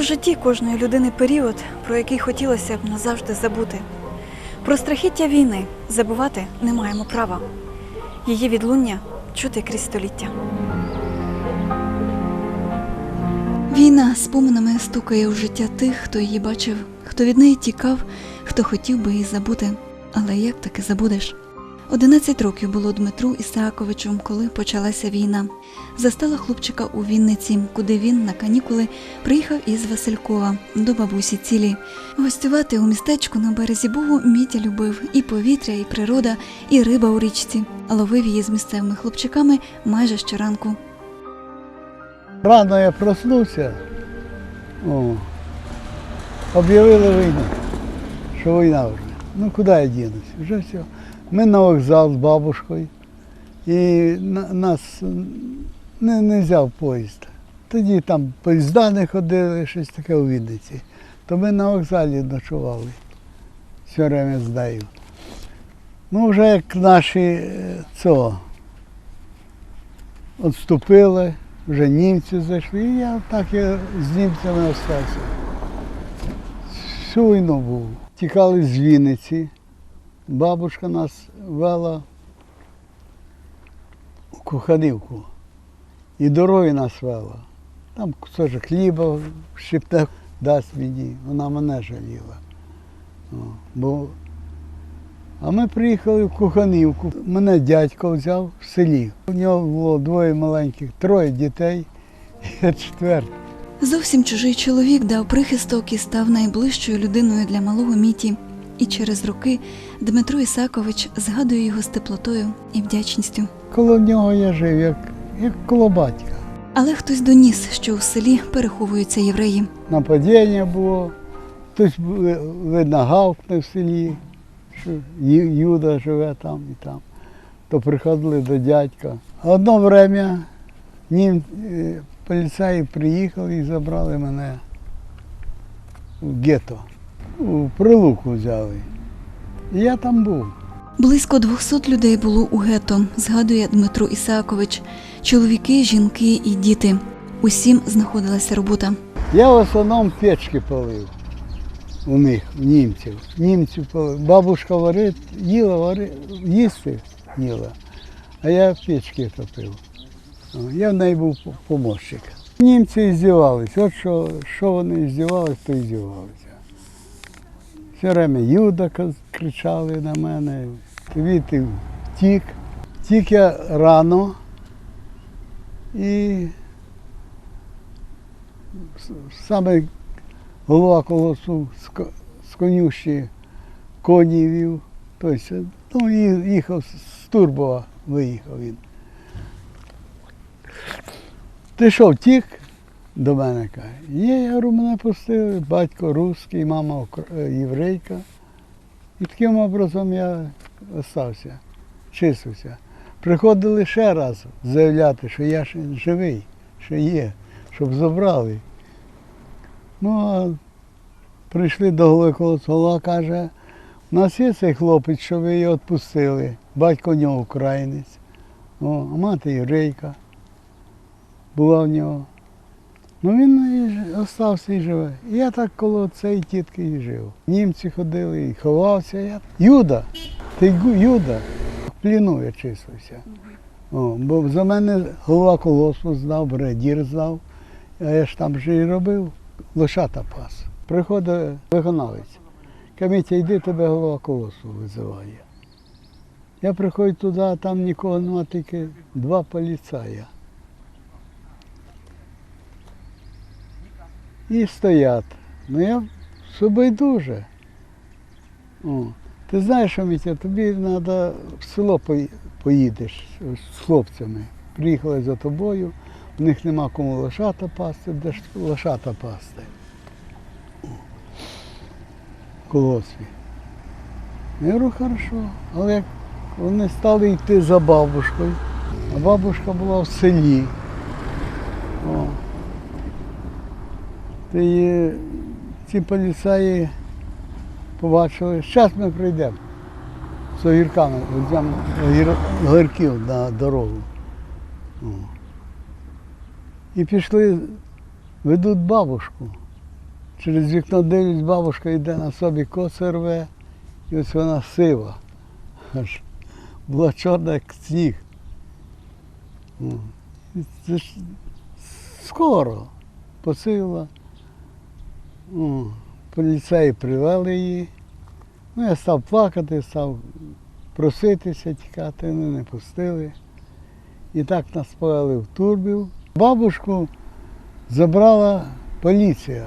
в житті кожної людини період, про який хотілося б назавжди забути. Про страхіття війни забувати не маємо права. Її відлуння чути крізь століття. Війна споминами стукає у життя тих, хто її бачив, хто від неї тікав, хто хотів би її забути. Але як таки забудеш? 11 років було Дмитру Ісааковичу, коли почалася війна. Застала хлопчика у Вінниці, куди він на канікули приїхав із Василькова до бабусі цілі. Гостювати у містечку на березі Бугу Мітя любив і повітря, і природа, і риба у річці. Ловив її з місцевими хлопчиками майже щоранку. Рано я проснувся, о, об'явили війну, що війна вже. Ну куди я дінусь? Вже все. Ми на вокзал з бабушкою і нас не, не взяв поїзд. Тоді там поїзда не ходили, щось таке у Вінниці. То ми на вокзалі ночували. Все время з. Ну, вже як наші е, цього відступили, вже німці зайшли, і я так я з німцями остався. Всю війну був. Тікали з Вінниці. Бабушка нас вела у Куханівку. І дорогою нас вела. Там кусочок хліба, щепне дасть мені, вона мене жаліла. О, бо... А ми приїхали в Куханівку. Мене дядько взяв в селі. У нього було двоє маленьких, троє дітей, я четвертий. Зовсім чужий чоловік дав прихисток і став найближчою людиною для малого Міті. І через роки Дмитро Ісакович згадує його з теплотою і вдячністю. Коло нього я жив, як, як коло батька. Але хтось доніс, що у селі переховуються євреї. Нападіння було, хтось ви- видно гавкне в селі, що Юда живе там і там. То приходили до дядька. Одно время нім, е, поліцаї приїхали і забрали мене в гетто. У прилуку взяли. І я там був. Близько 200 людей було у гетто, згадує Дмитро Ісакович. Чоловіки, жінки і діти. Усім знаходилася робота. Я в основному печки палив у них, у німців. Німців палив. Бабушка варить, їла, вари, їсти їла, а я печки топив. Я в неї був по- помощник. Німці здівалися. От що, що вони здівалися, то і здівалися. Все время Юда кричали на мене, звідти втік. Втік я рано і саме голова колосу з, конюші коні вів. Тобто, ну, їхав з Турбова, виїхав він. Ти що, втік? До мене каже. Є, я говорю, мене пустили, батько русський, мама е, єврейка. І таким образом я остався, числився. Приходили ще раз заявляти, що я ще живий, що є, щоб забрали. Ну, а прийшли до голови колос, голова каже, у нас є цей хлопець, що ви його відпустили. Батько в нього українець, О, а мати єврейка була в нього. Ну він і остався і живе. І я так коло цієї тітки і жив. Німці ходили і ховався. Я. Юда, ти Юда, в пліну я числився. О, бо за мене голова колоспу знав, бредір знав, а я ж там вже і робив, лошата пас. Приходить виконавець. Камітя, йди тебе голова колосу визиває. Я приходжу туди, а там нікого нема, тільки два поліцая. І стоять. Ну я собайдуже. О. Ти знаєш, Мітя, тобі треба в село поїдеш з хлопцями. Приїхали за тобою, у них нема кому лошата пасти, де ж лошата пасти. В колоспі. Я говорю, хорошо. Але як вони стали йти за бабушкою, а бабушка була в селі. О. Й ці поліцаї побачили, зараз ми прийдемо з огірками, веземо огірків на дорогу. І пішли, ведуть бабушку Через вікно дивлюсь, бабушка йде на собі коси рве, і ось вона сива. Аж була чорна, як сніг. Це ж скоро посила. О, Поліцеї привели її. Ну, я став плакати, став проситися, тікати, вони не пустили. І так нас повели в турбів. Бабушку забрала поліція.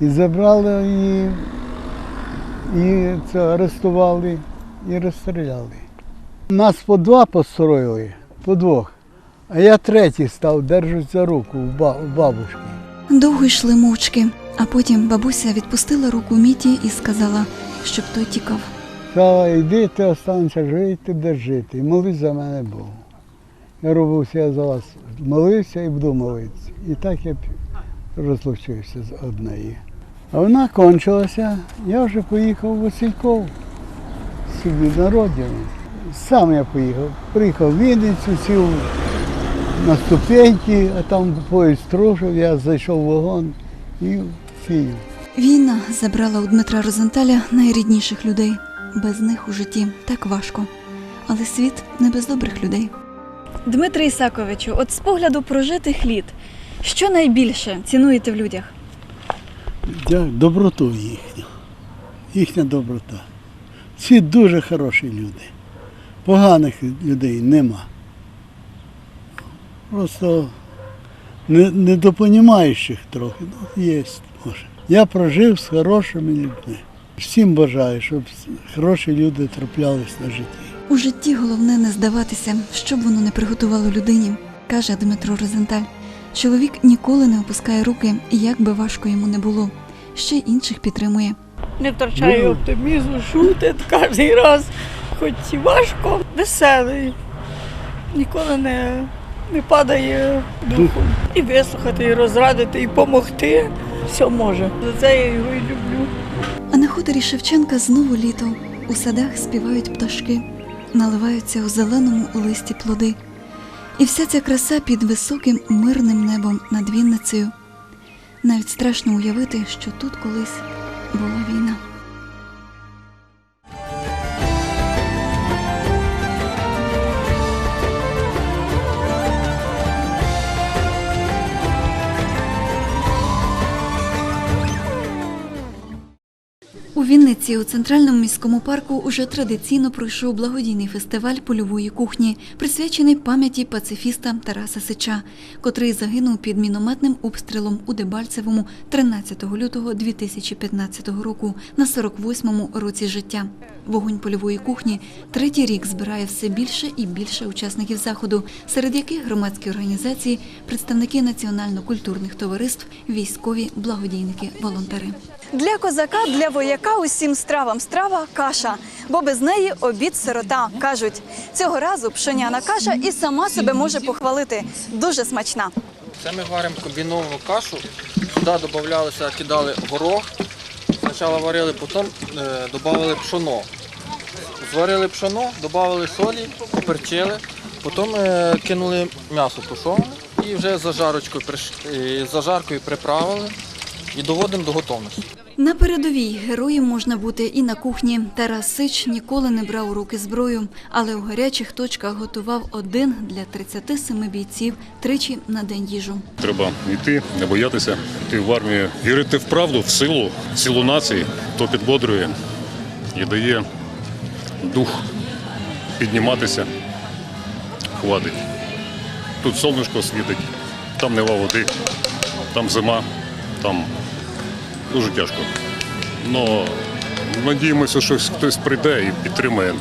І забрали її, і це арестували і розстріляли. Нас по два построїли, по двох. А я третій став, держусь за руку у бабушки. Довго йшли мовчки, а потім бабуся відпустила руку Міті і сказала, щоб той тікав. Сказала, йди, ти останешся живий, ти будеш жити. І молись за мене Богу. Я робився, я за вас молився і буду молитися. І так я розлучився з однією. А вона кончилася, я вже поїхав в Васильков собі на родину. Сам я поїхав. Приїхав в Вінницю, сів на ступеньки, а там поїзд трушив, я зайшов в вагон і в Війна забрала у Дмитра Розенталя найрідніших людей. Без них у житті так важко. Але світ не без добрих людей. Дмитре Ісаковичу, от з погляду прожитих літ, що найбільше цінуєте в людях? Я доброту їхню. Їхня доброта. Всі дуже хороші люди. Поганих людей нема. Просто не- недопонімаючих трохи, ну, є, може. Я прожив з хорошими людьми. Всім бажаю, щоб хороші люди траплялись на житті. У житті головне не здаватися, що б воно не приготувало людині, каже Дмитро Розенталь. Чоловік ніколи не опускає руки, як би важко йому не було. Ще й інших підтримує. Не втрачає Ну. оптимізму, шутить кожен раз, хоч і важко, веселий. Ніколи не, не падає духом. І вислухати, і розрадити, і допомогти. Все може. За це я його і люблю. А на хуторі Шевченка знову літо. У садах співають пташки, наливаються у зеленому листі плоди. І вся ця краса під високим мирним небом над Вінницею. Навіть страшно уявити, що тут колись була війна. У Вінниці у центральному міському парку уже традиційно пройшов благодійний фестиваль польової кухні, присвячений пам'яті пацифіста Тараса Сича, котрий загинув під мінометним обстрілом у Дебальцевому 13 лютого 2015 року на 48-му році життя. Вогонь польової кухні третій рік збирає все більше і більше учасників заходу, серед яких громадські організації, представники національно-культурних товариств, військові, благодійники, волонтери. Для козака, для вояка усім стравам страва каша, бо без неї обід сирота. Кажуть, цього разу пшеняна каша і сама себе може похвалити. Дуже смачна. Це ми варимо комбіновану кашу. Сюди додавалося, кидали горох. Спочатку варили, потім е, додавали пшоно. Зварили пшоно, додали солі, поперчили, потім е, кинули м'ясо тушоване і вже зажарочкою, е, зажаркою приправили і доводимо до готовності. На передовій героєм можна бути і на кухні. Тарас Сич ніколи не брав у руки зброю, але у гарячих точках готував один для 37 бійців тричі на день їжу. Треба йти, не боятися, йти в армію, вірити в правду, в силу, в силу нації, то підбодрює і дає дух підніматися, хватить. Тут сонечко світить, там нема води, там зима, там дуже тяжко. Но надіємося, що хтось прийде і підтримає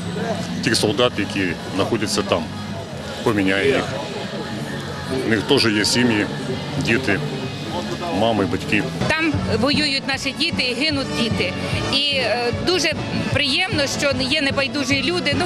тих солдат, які знаходяться там, поміняє їх. У них теж є сім'ї, діти, мами, батьки. Там воюють наші діти і гинуть діти. І е, дуже приємно, що є небайдужі люди, ну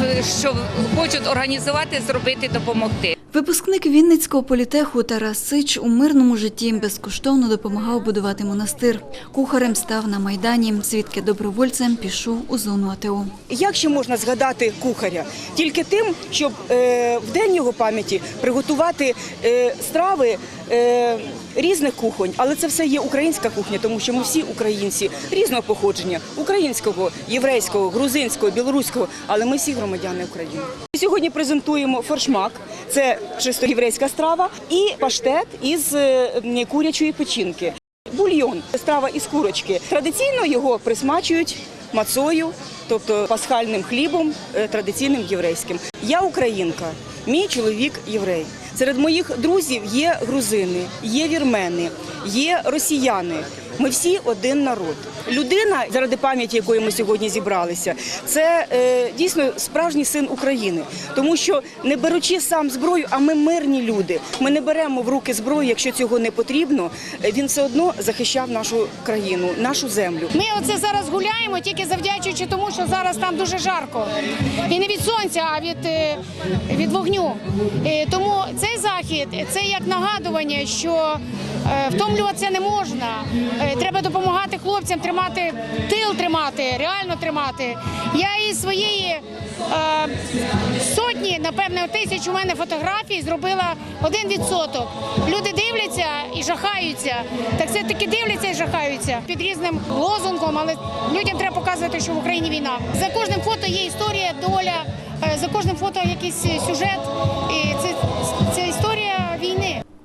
в- що хочуть організувати, зробити, допомогти. Випускник Вінницького політеху Тарас Сич у мирному житті безкоштовно допомагав будувати монастир. Кухарем став на майдані, звідки добровольцем пішов у зону АТО. Як ще можна згадати кухаря? Тільки тим, щоб е, в день його пам'яті приготувати е, страви е, різних кухонь, але це все є українська кухня, тому що ми всі українці різного походження українського, єврейського, грузинського, білоруського, але ми всі громадяни України. Сьогодні презентуємо форшмак, це чисто єврейська страва, і паштет із е, курячої печінки. Бульйон, страва із курочки. Традиційно його присмачують мацою, тобто пасхальним хлібом, е, традиційним єврейським. Я українка, мій чоловік єврей. Серед моїх друзів є грузини, є вірмени, є росіяни. Ми всі один народ. Людина, заради пам'яті якої ми сьогодні зібралися, це е, дійсно справжній син України, тому що не беручи сам зброю, а ми мирні люди. Ми не беремо в руки зброю, якщо цього не потрібно. е, Він все одно захищав нашу країну, нашу землю. Ми оце зараз гуляємо тільки завдячуючи тому, що зараз там дуже жарко. І не від сонця, а від, е, від вогню. Е, Тому цей захід це як нагадування, що втомлюватися не можна. Е, Треба допомагати хлопцям тримати тил тримати, реально тримати. Я із своєї е, сотні, напевне, тисяч у мене фотографій зробила один відсоток. Люди дивляться і жахаються. Так все таки дивляться і жахаються під різним лозунгом, але людям треба показувати, що в Україні війна. За кожним фото є історія, доля, е, за кожним фото якийсь сюжет. І це.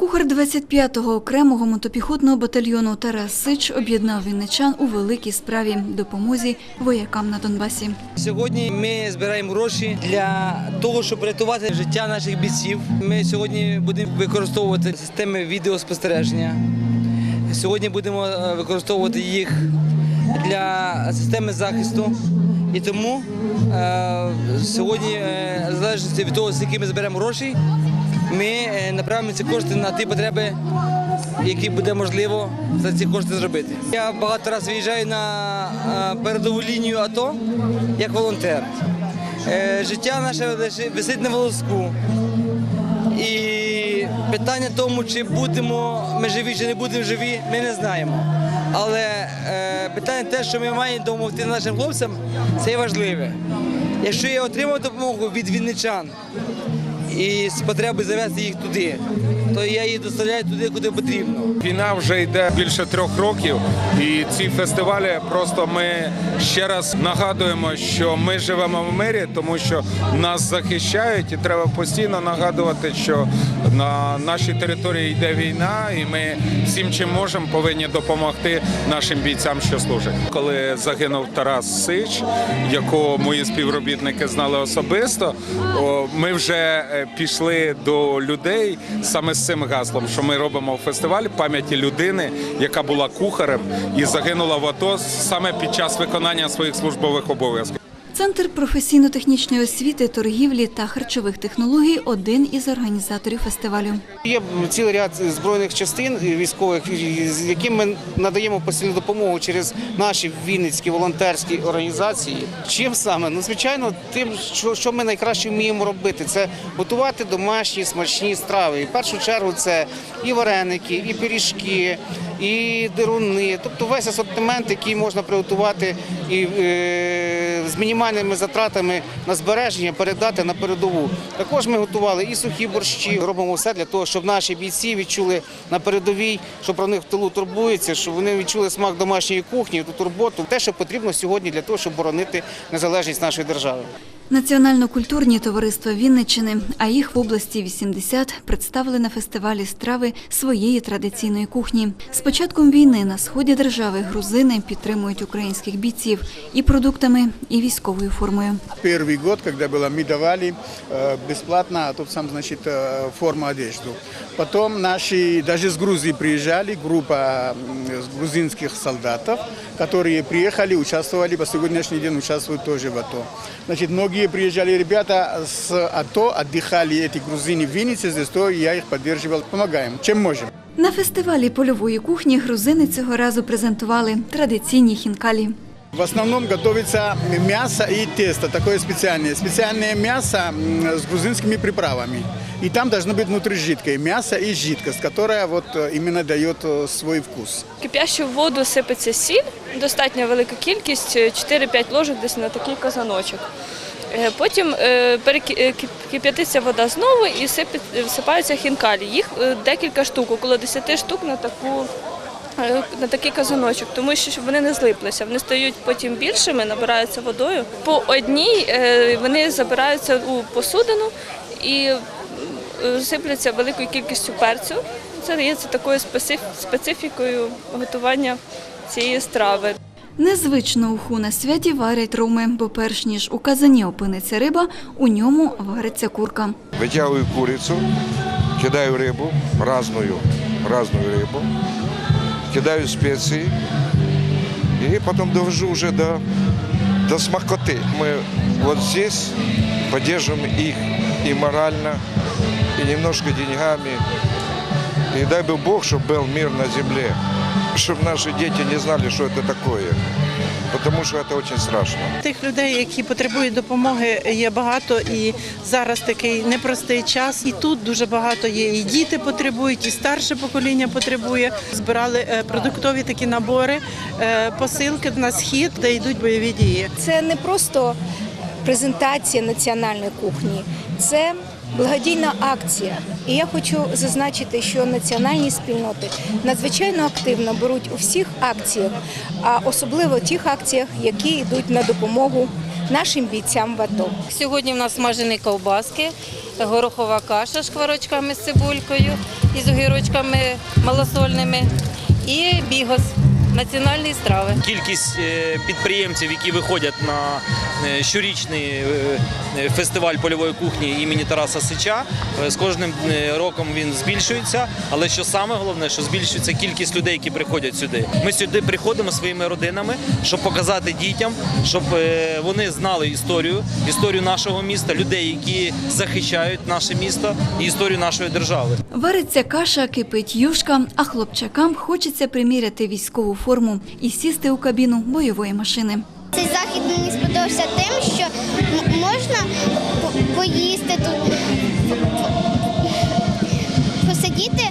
Кухар 25-го окремого мотопіхотного батальйону Тарас Сич об'єднав вінничан у великій справі допомозі воякам на Донбасі. Сьогодні ми збираємо гроші для того, щоб рятувати життя наших бійців. Ми сьогодні будемо використовувати системи відеоспостереження. Сьогодні будемо е, використовувати їх для системи захисту. І тому е, сьогодні, е, в залежності від того, скільки ми зберемо грошей, ми е, направимо ці кошти на ті потреби, які буде можливо за ці кошти зробити. Я багато разів виїжджаю на е, передову лінію АТО як волонтер. Е, Життя наше висить на волоску. І питання тому, чи будемо ми живі, чи не будемо живі, ми не знаємо. Але питання те, що ми маємо допомогти нашим хлопцям, це важливе. Якщо я отримав допомогу від вінничан і з потреби завести їх туди, то я її доставляю туди, куди потрібно. Війна вже йде більше трьох років, і ці фестивалі просто ми ще раз нагадуємо, що ми живемо в мирі, тому що нас захищають, і треба постійно нагадувати, що на нашій території йде війна, і ми всім, чим можемо, повинні допомогти нашим бійцям, що служать. Коли загинув Тарас Сич, якого мої співробітники знали особисто, ми вже е, пішли до людей саме з цим гаслом, що ми робимо фестиваль пам'яті людини, яка була кухарем і загинула в АТО саме під час виконання своїх службових обов'язків. Центр професійно-технічної освіти, торгівлі та харчових технологій один із організаторів фестивалю. Є цілий ряд збройних частин військових, з яким ми надаємо постійну допомогу через наші вінницькі волонтерські організації. Чим саме? Ну, звичайно, тим, що, ми найкраще вміємо робити, це готувати домашні смачні страви. І в першу чергу це і вареники, і пиріжки, і деруни, тобто весь асортимент, який можна приготувати і е, з мінімальними затратами на збереження передати на передову. Також ми готували і сухі борщі. Робимо все для того, щоб наші бійці відчули на передовій, що про них в тилу турбується, щоб вони відчули смак домашньої кухні, ту турботу, те, що потрібно сьогодні для того, щоб боронити незалежність нашої держави. Національно-культурні товариства Вінниччини, а їх в області 80, представили на фестивалі страви своєї традиційної кухні. З початком війни на сході держави грузини підтримують українських бійців і продуктами, і військовою формою. Первый год, когда было, мы давали э, бесплатно, а тут сам, значит, э, форму, одежду. Потом наши, даже с Грузии приезжали, группа м, с грузинских солдатов, которые приехали, участвовали, по сегодняшний день участвуют тоже в АТО. Значит, многие приезжали ребята с АТО, отдыхали эти грузины в Виннице, здесь то я их поддерживал, помогаем, чем можем. На фестивалі польової кухні грузини цього разу презентували традиційні хінкалі. В основном готовится мясо и тесто, такое специальное. Специальное мясо м, с грузинскими приправами. И там должно быть внутри жидкое мясо и жидкость, которая вот э, именно дает э, свой вкус. Кип'ящу воду сипеться сіль, достатньо велика кількість, 4-5 ложок десь на такий казаночок. Е, Потім е, кип'ятиться вода знову і всипаються хінкалі. Їх е, декілька штук, около 10 штук на таку. На такий казаночок, тому що щоб вони не злиплися. Вони стають потім більшими, набираються водою. По одній вони забираються у посудину і сипляться великою кількістю перцю. Це дається такою специфікою готування цієї страви. Незвично уху на святі варять роми, бо перш ніж у казані опиниться риба, у ньому вариться курка. Вытягиваю курицу, кидаю рыбу, разную, разную рыбу, кидаю специи и потом довожу уже до, до смакоты. Мы вот здесь поддерживаем их и морально, и немножко деньгами. И дай бы Бог, чтобы был мир на земле, чтобы наши дети не знали, что это такое. Потому что это очень страшно. Тих людей, які потребують допомоги, є багато, і зараз такий непростий час. І тут дуже багато є. І діти потребують, і старше покоління потребує. Збирали е, продуктові такі набори, е, посилки на схід, де йдуть бойові дії. Це не просто презентація національної кухні, це благодійна акція. І я хочу зазначити, що національні спільноти надзвичайно активно беруть у всіх акціях, а особливо тих акціях, які йдуть на допомогу нашим бійцям в АТО. Сьогодні в нас смажені ковбаски, горохова каша шкварочками з цибулькою і з огірочками малосольними і бігос національної страви. Кількість е, підприємців, які виходять на е, щорічний е, фестиваль польової кухні імені Тараса Сича, з кожним роком він збільшується. Але що саме головне, що збільшується кількість людей, які приходять сюди. Ми сюди приходимо своїми родинами, щоб показати дітям, щоб вони знали історію, історію нашого міста, людей, які захищають наше місто і історію нашої держави. Вариться каша, кипить юшка, а хлопчакам хочеться приміряти військову форму і сісти у кабіну бойової машини. Цей захід мені сподобався тим, що можна по- поїсти тут, посидіти.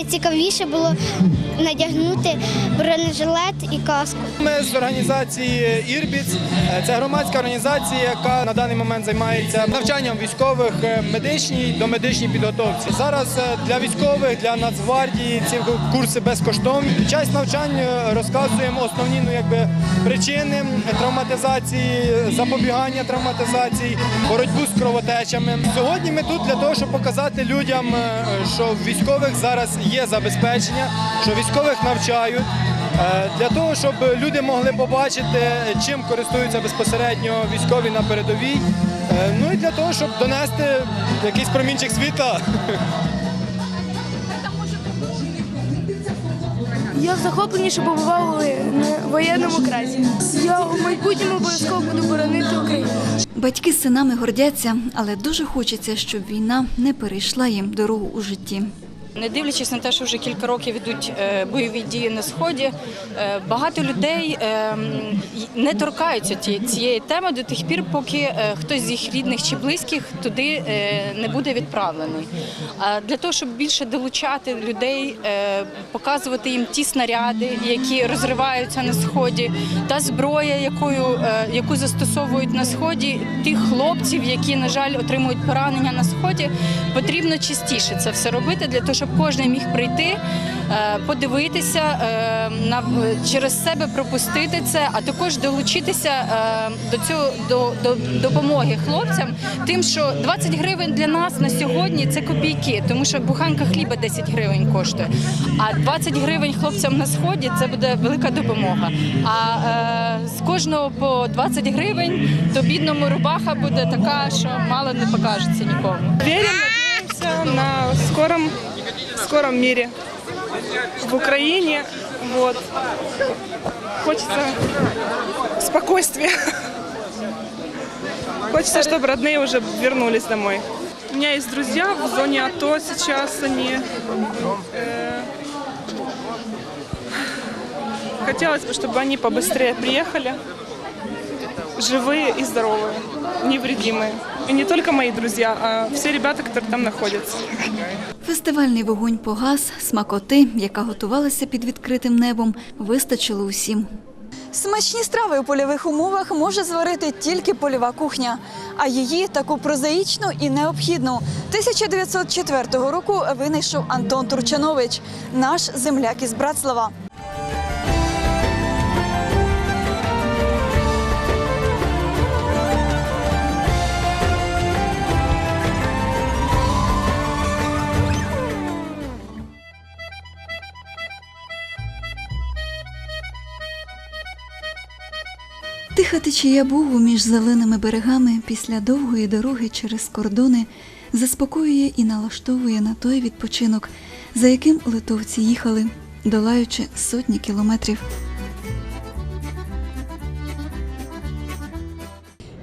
Найцікавіше було надягнути бронежилет і каску. Ми з організації Ірбіц. Це громадська організація, яка на даний момент займається навчанням військових е, медичній до медичній підготовці. Зараз е, для військових, для Нацгвардії ці курси безкоштовні. Під час навчань е, розказуємо основні ну, якби, причини травматизації, запобігання травматизації, боротьбу з кровотечами. Сьогодні ми тут для того, щоб показати людям, що в військових зараз є забезпечення, що військових навчають. Е, Для того, щоб люди могли побачити, чим користуються безпосередньо військові на передовій. Е, Ну і для того, щоб донести якийсь промінчик світла. Я в захопленні, що побував у воєнному кразі. Я у майбутньому обов'язково буду боронити Україну. Батьки з синами гордяться, але дуже хочеться, щоб війна не перейшла їм дорогу у житті. Не дивлячись на те, що вже кілька років ідуть е, бойові дії на сході, е, багато людей е, не торкаються цієї теми до тих пір, поки хтось з їх рідних чи близьких туди не буде відправлений. А для того, щоб більше долучати людей, показувати їм ті снаряди, які розриваються на сході, та зброя, якою яку застосовують на сході, тих хлопців, які на жаль отримують поранення на сході, потрібно частіше це все робити для того, щоб кожен міг прийти, е, подивитися е, через себе пропустити це, а також долучитися е, до цього до, до допомоги хлопцям. Тим, що 20 гривень для нас на сьогодні це копійки, тому що буханка хліба 10 гривень коштує. А 20 гривень хлопцям на сході це буде велика допомога. А з кожного по 20 гривень, то бідному рубаха буде така, що мало не покажеться нікому. Надеемся на скором, скором мире в Украине. Вот. Хочется спокойствия. Хочется, чтобы родные уже вернулись домой. У меня есть друзья в зоне АТО сейчас. Они э, хотелось бы, чтобы они побыстрее приехали, живые и здоровые, невредимые. И не только мои друзья, а все ребята, которые там находятся. Фестивальний вогонь погас, смакоти, яка готувалася під відкритим небом, вистачило усім. Смачні страви у польових умовах може зварити тільки польова кухня, а її таку прозаїчну і необхідну 1904 року винайшов Антон Турчанович, наш земляк із Братслава. Тиха течія Бугу між зеленими берегами після довгої дороги через кордони заспокоює і налаштовує на той відпочинок, за яким литовці їхали, долаючи сотні кілометрів.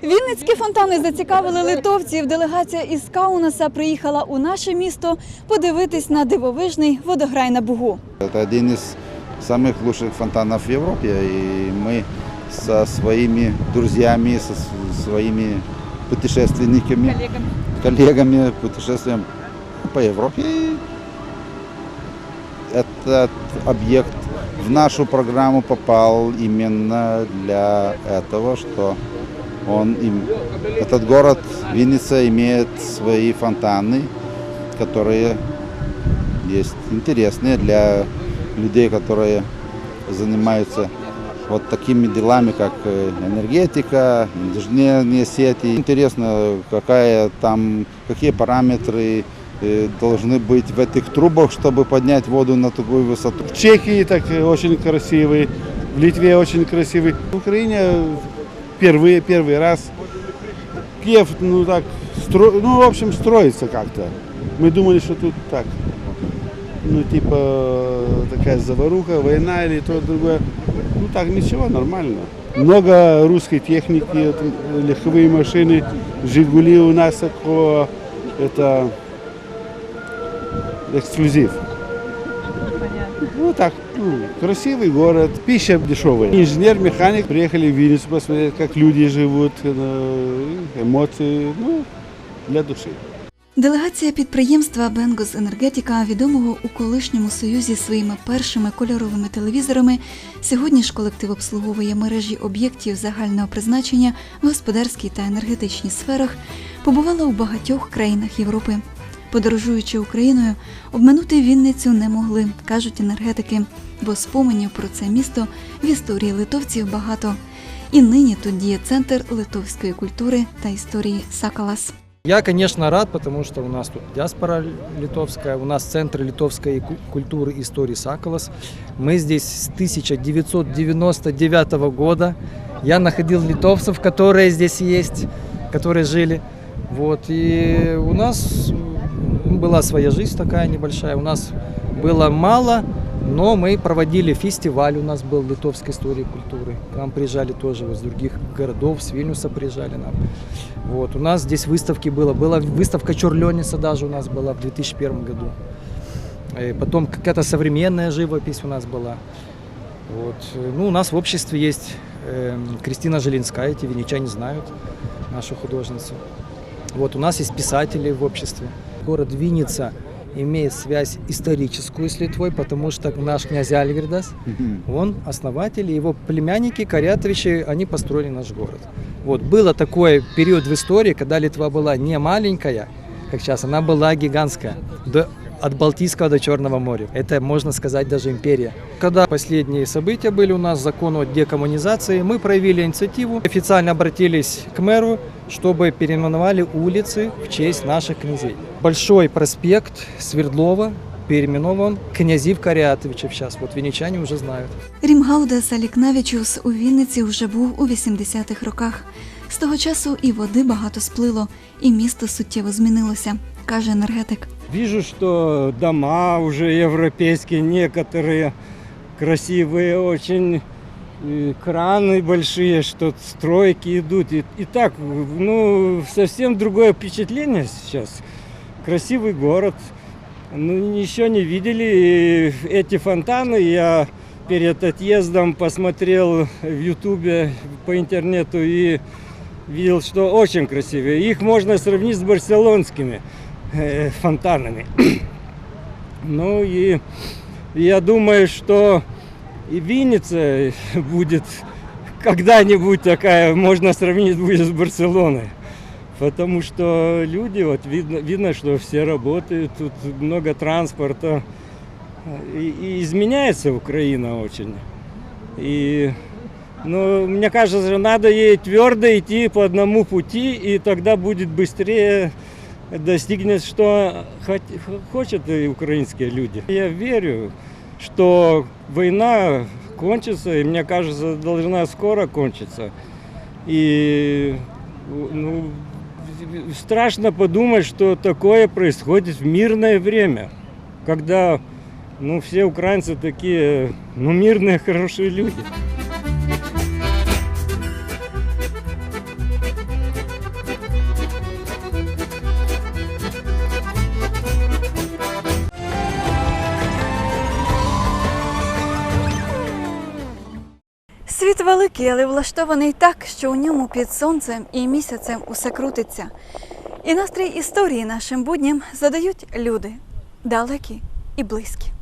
Вінницькі фонтани зацікавили литовців. Делегація із Каунаса приїхала у наше місто подивитись на дивовижний водограй на Бугу. Это один из самых лучших фонтанов в Европе, и мы со своими друзьями, со своими путешественниками, коллегами, путешествуем по Европе. И этот объект в нашу программу попал именно для этого, что он, им, этот город Винница имеет свои фонтаны, которые есть интересные для людей, которые занимаются вот такими делами, как э, энергетика, инженерные сети. Интересно, какая там, какие параметры э, должны быть в этих трубах, чтобы поднять воду на такую высоту. В Чехии так э, очень красивый, в Литве очень красивый. В Украине впервые, первый раз. Киев, ну так, стро... ну в общем строится как-то. Мы думали, что тут так, ну типа такая заваруха, война или то другое. Ну так ничего, нормально. Много русской техники, легковые машины, Жигули у нас такое, это эксклюзив. Ну так, ну, красивый город, пища дешевая. Инженер, механик приехали в Винницу посмотреть, как люди живут, э, эмоции, ну, для души. Делегація підприємства Бенгос Енергетіка, відомого у колишньому союзі своїми першими кольоровими телевізорами, сьогодні ж колектив обслуговує мережі об'єктів загального призначення в господарській та енергетичній сферах, побувала у багатьох країнах Європи. Подорожуючи Україною, обминути Вінницю не могли, кажуть енергетики, бо споменів про це місто в історії литовців багато. І нині тут діє центр литовської культури та історії Сакалас. Я, конечно, рад, потому что у нас тут диаспора литовская, у нас Центр литовской ку- культуры и истории Саколос. Мы здесь с 1999 года. Я находил литовцев, которые здесь есть, которые жили. Вот. И у нас м, была своя жизнь такая небольшая. У нас было мало, но мы проводили фестиваль, у нас был литовской истории и культуры. К нам приезжали тоже вот с других городов, с Вильнюса приезжали нам. Вот, у нас здесь выставки было. Была выставка Чурленица даже у нас была в 2001 году. Э, Потом какая-то современная живопись у нас была. Вот. э, Ну, у нас в обществе есть э, Кристина Желинская, эти венечане знают, нашу художницу. Вот, у нас есть писатели в обществе. Город Винница имеет связь историческую с Литвой, потому что наш князь Альгердас, он основатель, и его племянники, Корятовичи, они построили наш город. Вот, было такой период в истории, когда Литва была не маленькая, как сейчас, она была гигантская. До- от Балтийского до Черного моря. Это, можно сказать, даже империя. Когда последние события были у нас, закон о декоммунизации, мы проявили инициативу, официально обратились к мэру, чтобы переименовали улицы в честь наших князей. Большой проспект Свердлова переименован князів Карятовичев сейчас. Вот венечане уже знают. Рімгаудес Алікнавічус у Вінниці вже був у 80-х роках. З того часу і води багато сплило, і місто суттєво змінилося, каже енергетик. Вижу, что дома уже европейские, некоторые красивые, очень и краны большие, что стройки идут. И, и так, ну, совсем другое впечатление сейчас. Красивый город. Ну, еще не видели эти фонтаны. Я перед отъездом посмотрел в Ютубе по интернету и видел, что очень красивые. Их можно сравнить с барселонскими э, фонтанами. Ну и я думаю, что и Винница будет когда-нибудь такая можно сравнить будет с Барселоной. Потому что люди, вот видно, видно, что все работают, тут много транспорта. И, и изменяется Украина очень. И, ну, мне кажется, надо ей твердо идти по одному пути, и тогда будет быстрее достигнет, что хочет и украинские люди. Я верю, что война кончится, и мне кажется, должна скоро кончиться. И ну, страшно подумать, что такое происходит в мирное время, когда ну, все украинцы такие ну, мирные, хорошие люди. Світ великий, але влаштований так, що у ньому під сонцем і місяцем усе крутиться. І настрій історії нашим будням задають люди далекі і близькі.